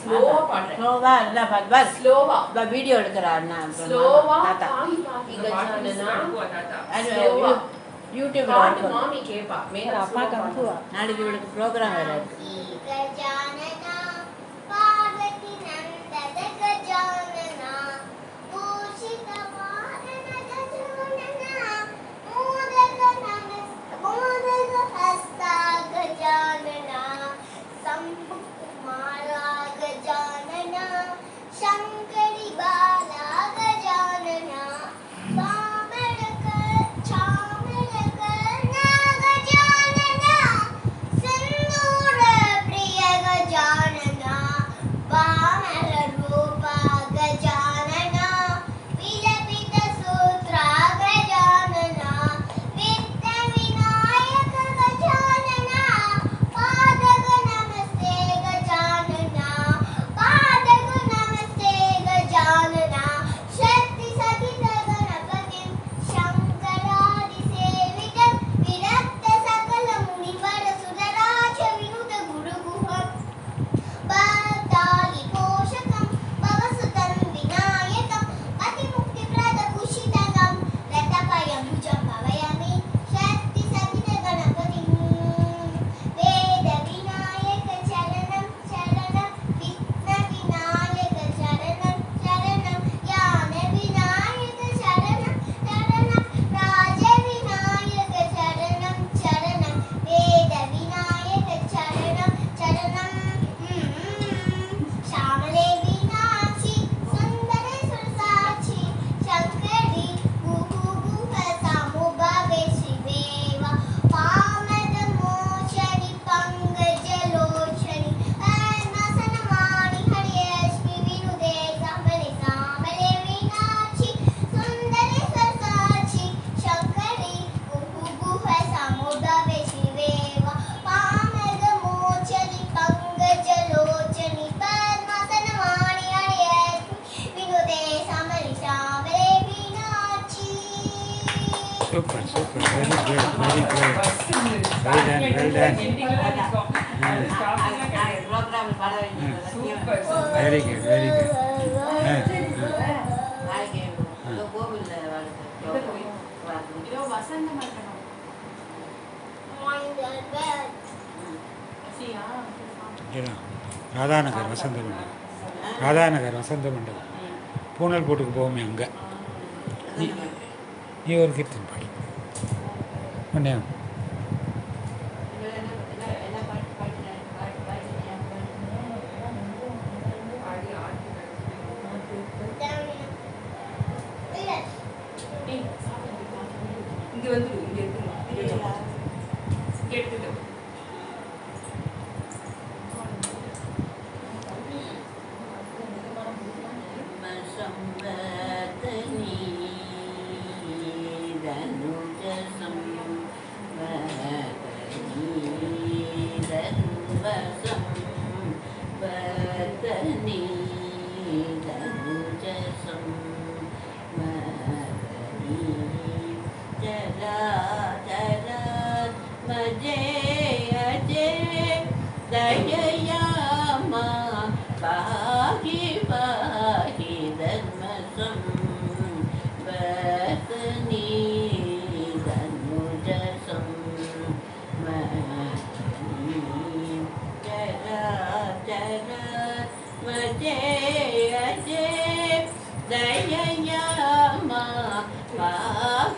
ஸ்லோவா பாடுறேன். ஸ்லோவா இல்ல பத்வா ஸ்லோவா இந்த வீடியோ எடுக்கறா அண்ணா ஸ்லோவா பாடி பாடி. கஜானனா யூடியூப்ல மாமி கேப்பா. மேல அப்பா கம்புவா நாளைக்கு இவளுக்கு ப்ரோகிராம் வேற இருக்கு. Super super very good very good well done well done very good very good Radhanagar Vasantha Mandapam. Radhanagar வசந்த மண்டபம். பூனல் போட்டுக்கு போவோமே அங்கே. ईयर की तीन भाई मैंने Yeah.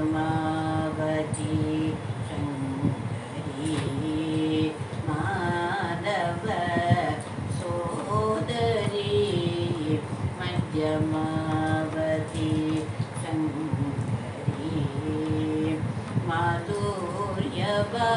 பரமாவதி சங்கரி மாதவ சோதரி மத்தியமாவதி சங்கரி மாதூரியவா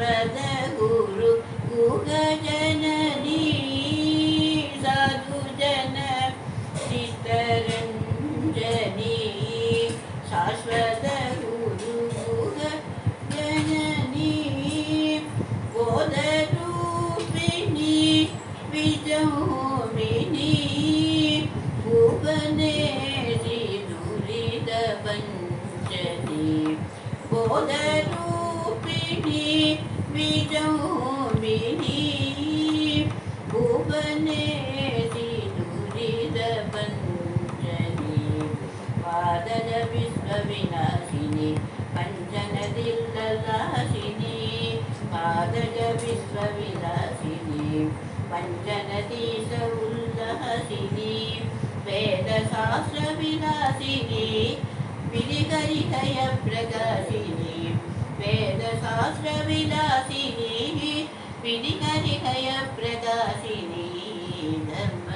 ربنا జగదీశవుల్లహసిని వేదశాస్త్ర విలాసిని విరిగరిహయ ప్రకాశిని వేదశాస్త్ర విలాసిని విరిగరిహయ ప్రకాశిని ధర్మ